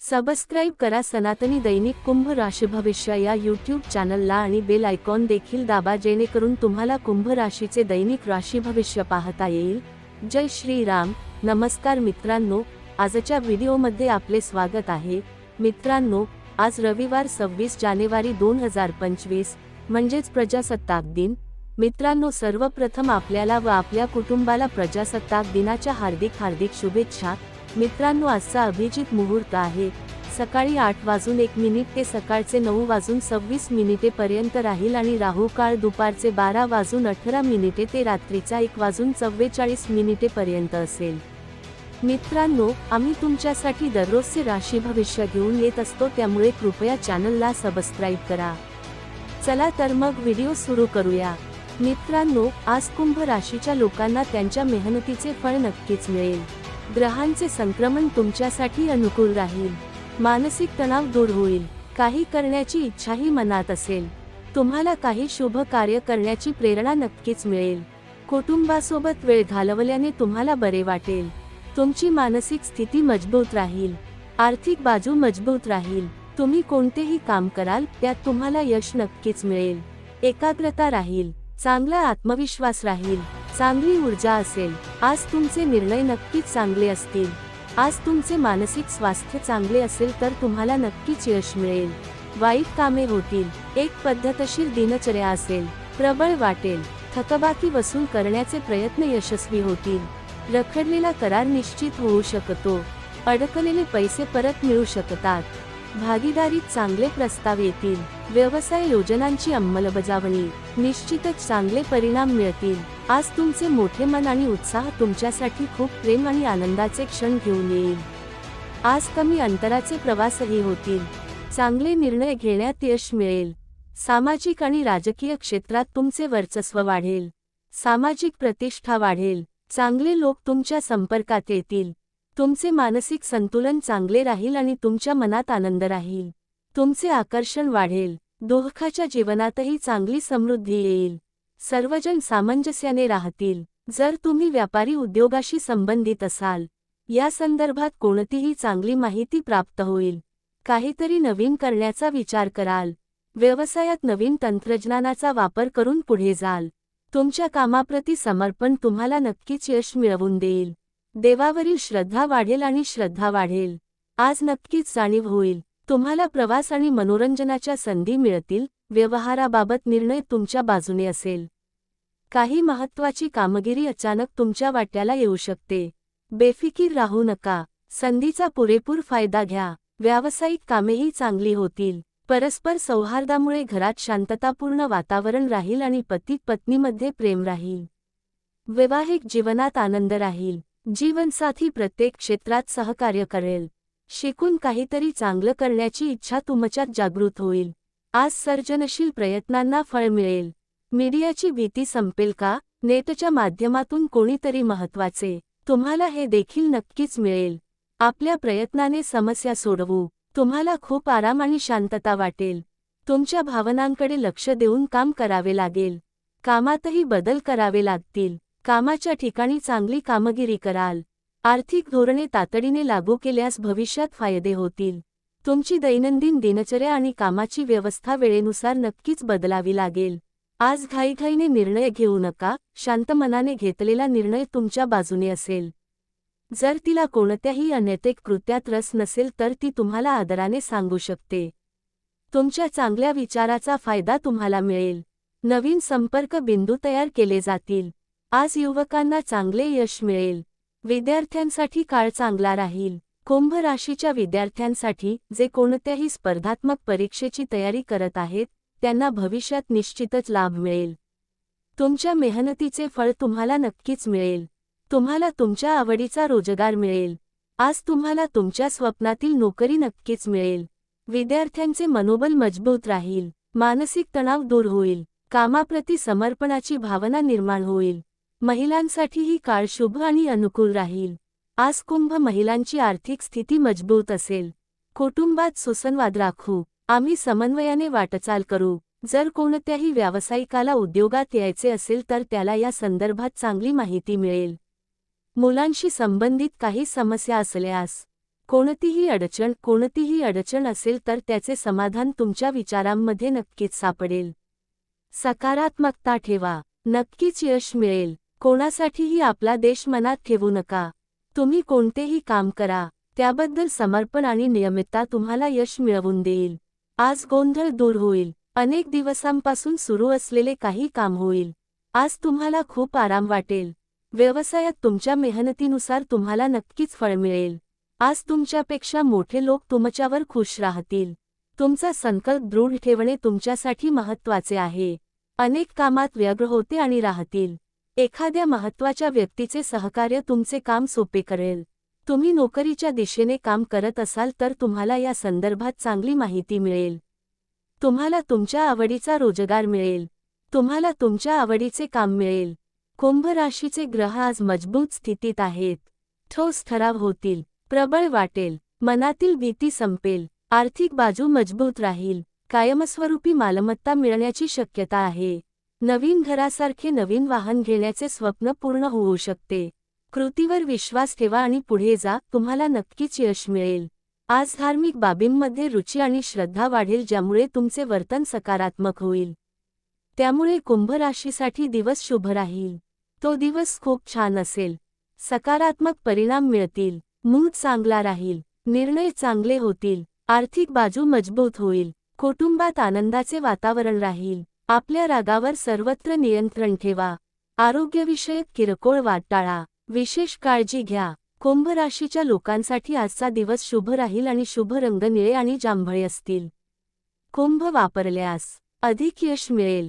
Subscribe करा सनातनी दैनिक कुंभ राशी भविष्य या यूट्यूब चॅनलला आणि बेल आयकॉन देखील दाबा जेणेकरून तुम्हाला कुंभ राशीचे दैनिक राशी भविष्य पाहता येईल. जय श्रीराम. नमस्कार मित्रांनो आजच्या व्हिडिओमध्ये आपले स्वागत आहे. मित्रांनो आज रविवार सव्वीस जानेवारी दोन हजार पंचवीस म्हणजेच प्रजासत्ताक दिन. मित्रांनो सर्वप्रथम आपल्याला व आपल्या कुटुंबाला प्रजासत्ताक दिनाच्या हार्दिक हार्दिक शुभेच्छा. मित्रांनो आजचा अभिजित मुहूर्त आहे. सकाळी आठ वाजून एक मिनिट ते सकाळचे नऊ वाजून सव्वीस मिनिटे पर्यंत राहील आणि राहू काळ दुपारचे बारा वाजून अठरा मिनिटे ते रात्रीचा एक वाजून चव्वेचाळीस मिनिटे पर्यंत असेल. मित्रांनो आम्ही तुमच्यासाठी दररोजचे राशी भविष्य घेऊन येत असतो त्यामुळे कृपया चॅनलला सबस्क्राईब करा. चला तर मग व्हिडिओ सुरू करूया. मित्रांनो आज कुंभ राशीच्या लोकांना त्यांच्या मेहनतीचे फळ नक्कीच मिळेल. ग्रहांचे संक्रमण तुमच्यासाठी अनुकूल राहील. मानसिक तणाव दूर होईल. काही करण्याची इच्छाही मनात असेल. तुम्हाला काही शुभ कार्य करण्याची प्रेरणा नक्कीच मिळेल. कुटुंबासोबत वेळ घालवल्याने तुम्हाला बरे वाटेल. तुमची मानसिक स्थिती मजबूत राहील. आर्थिक बाजू मजबूत राहील. तुम्ही कोणतेही काम कराल त्यात तुम्हाला यश नक्कीच मिळेल. एकाग्रता राहील. चांगला आत्मविश्वास राहील. चांगली ऊर्जा असेल आज तुमचे निर्णय नक्कीच चांगले असतील. आज तुमचे मानसिक स्वास्थ्य चांगले असेल तर तुम्हाला नक्कीच यश मिळेल. वाईट कामे होतील एक पद्धतशीर दिनचर्या असेल प्रबळ वाटेल थकबाकी वसूल करण्याचे प्रयत्न यशस्वी होतील. रखडलेला करार निश्चित होऊ शकतो अडकलेले पैसे परत मिळू शकतात. भागीदारीत चांगले प्रस्ताव येतील व्यवसाय योजनांची अंमलबजावणी निश्चितच चांगले परिणाम मिळतील. आज तुमचे मोठे मन आणि उत्साह तुमच्यासाठी खूप प्रेम आणि आनंदाचे क्षण घेऊन येईल. आज कमी अंतराचे प्रवासही होतील. चांगले निर्णय घेण्यात यश मिळेल. सामाजिक आणि राजकीय क्षेत्रात तुमचे वर्चस्व वाढेल. सामाजिक प्रतिष्ठा वाढेल. चांगले लोक तुमच्या संपर्कात येतील. तुमचे मानसिक संतुलन चांगले राहील आणि तुमच्या मनात आनंद राहील. तुमचे आकर्षण वाढेल. दोहखाच्या जीवनातही चांगली समृद्धी येईल. सर्वजण सामंजस्याने राहतील. जर तुम्ही व्यापारी उद्योगाशी संबंधित असाल या संदर्भात कोणतीही चांगली माहिती प्राप्त होईल. काहीतरी नवीन करण्याचा विचार कराल. व्यवसायात नवीन तंत्रज्ञानाचा वापर करून पुढे जाल. तुमच्या कामाप्रती समर्पण तुम्हाला नक्कीच यश मिळवून देईल. देवावरील श्रद्धा वाढेल आणि श्रद्धा वाढेल. आज नक्कीच जाणीव होईल. तुम्हाला प्रवास आणि मनोरंजनाच्या संधी मिळतील. व्यवहाराबाबत निर्णय तुमच्या बाजूने असेल. काही महत्वाची कामगिरी अचानक तुमच्या वाट्याला येऊ शकते. बेफिकीर राहू नका. संधीचा पुरेपूर फायदा घ्या. व्यावसायिक कामेही चांगली होतील. परस्पर सौहार्दामुळे घरात शांततापूर्ण वातावरण राहील आणि पती पत्नीमध्ये प्रेम राहील. वैवाहिक जीवनात आनंद राहील. जीवनसाथी प्रत्येक क्षेत्रात सहकार्य करेल. शिकून काहीतरी चांगलं करण्याची इच्छा तुमच्यात जागृत होईल. आज सर्जनशील प्रयत्नांना फळ मिळेल. मीडियाची भीती संपेल का? नेटच्या माध्यमातून कोणीतरी महत्त्वाचे तुम्हाला हे देखील नक्कीच मिळेल. आपल्या प्रयत्नाने समस्या सोडवू. तुम्हाला खूप आराम आणि शांतता वाटेल. तुमच्या भावनांकडे लक्ष देऊन काम करावे लागेल. कामातही बदल करावे लागतील. कामाच्या ठिकाणी चांगली कामगिरी कराल. आर्थिक धोरणे तातडीने लागू केल्यास भविष्यात फायदे होतील. तुमची दैनंदिन दिनचर्या आणि कामाची व्यवस्था वेळेनुसार नक्कीच बदलावी लागेल. आज घाईघाईने निर्णय घेऊ नका शांत मनाने घेतलेला निर्णय तुमच्या बाजूने असेल. जर तिला कोणत्याही अनैतिक कृत्यात रस नसेल तर ती तुम्हाला आदराने सांगू शकते. तुमच्या चांगल्या विचाराचा फायदा तुम्हाला मिळेल. नवीन संपर्क बिंदू तयार केले जातील. आज युवकांना चांगले यश मिळेल. विद्यार्थ्यांसाठी काळ चांगला राहील. कुंभ राशीच्या विद्यार्थ्यांसाठी जे कोणत्याही स्पर्धात्मक परीक्षेची तयारी करत आहेत त्यांना भविष्यात निश्चितच लाभ मिळेल. तुमच्या मेहनतीचे फळ तुम्हाला नक्कीच मिळेल. तुम्हाला तुमच्या आवडीचा रोजगार मिळेल. आज तुम्हाला तुमच्या स्वप्नातील नोकरी नक्कीच मिळेल. विद्यार्थ्यांचे मनोबल मजबूत राहील. मानसिक तणाव दूर होईल. कामाप्रती समर्पणाची भावना निर्माण होईल. महिलांसाठी ही काळ शुभ आणि अनुकूल राहील. आज कुंभ महिलांची आर्थिक स्थिती मजबूत असेल. कुटुंबात सुसंवाद राखू. आम्ही समन्वयाने वाटचाल करू. जर कोणत्याही व्यावसायिकाला उद्योगात यायचे असेल तर त्याला या संदर्भात चांगली माहिती मिळेल. मुलांशी संबंधित काही समस्या असल्यास कोणतीही अडचण कोणतीही अडचण असेल तर त्याचे समाधान तुमच्या विचारांमध्ये नक्कीच सापडेल. सकारात्मकता ठेवा. नक्कीच यश मिळेल. कोणासाठीही आपला देश मनात ठेवू नका. तुम्ही कोणतेही काम करा त्याबद्दल समर्पण आणि नियमितता तुम्हाला यश मिळवून देईल. आज गोंधळ दूर होईल. अनेक दिवसांपासून सुरू असलेले काही काम होईल. आज तुम्हाला खूप आराम वाटेल. व्यवसायात तुमच्या मेहनतीनुसार तुम्हाला नक्कीच फळ मिळेल. आज तुमच्यापेक्षा मोठे लोक तुमच्यावर खुश राहतील. तुमचा संकल्प दृढ ठेवणे तुमच्यासाठी महत्त्वाचे आहे. अनेक कामात व्यग्र होते आणि राहतील. एखाद्या महत्त्वाच्या व्यक्तीचे सहकार्य तुमचे काम सोपे करेल. तुम्ही नोकरीच्या दिशेने काम करत असाल तर तुम्हाला या संदर्भात चांगली माहिती मिळेल. तुम्हाला तुमच्या आवडीचा रोजगार मिळेल. तुम्हाला तुमच्या आवडीचे काम मिळेल. कुंभ राशीचे ग्रह आज मजबूत स्थितीत आहेत. ठोस ठराव होतील. प्रबळ वाटेल. मनातील भीती संपेल. आर्थिक बाजू मजबूत राहील. कायमस्वरूपी मालमत्ता मिळण्याची शक्यता आहे. नवीन घरासारखे नवीन वाहन घेण्याचे स्वप्न पूर्ण होऊ शकते. कृतीवर विश्वास ठेवा आणि पुढे जा तुम्हाला नक्कीच यश मिळेल. आज धार्मिक बाबींमध्ये रुची आणि श्रद्धा वाढेल ज्यामुळे तुमचे वर्तन सकारात्मक होईल. त्यामुळे कुंभ राशीसाठी दिवस शुभ राहील. तो दिवस खूप छान असेल. सकारात्मक परिणाम मिळतील. मूड चांगला राहील. निर्णय चांगले होतील. आर्थिक बाजू मजबूत होईल. कुटुंबात आनंदाचे वातावरण राहील. आपल्या रागावर सर्वत्र नियंत्रण ठेवा. आरोग्यविषयक किरकोळ वाट टाळा विशेष काळजी घ्या. कुंभ राशीच्या लोकांसाठी आजचा दिवस शुभ राहील आणि शुभ रंग निळे आणि जांभळे असतील. कुंभ वापरल्यास अधिक यश मिळेल.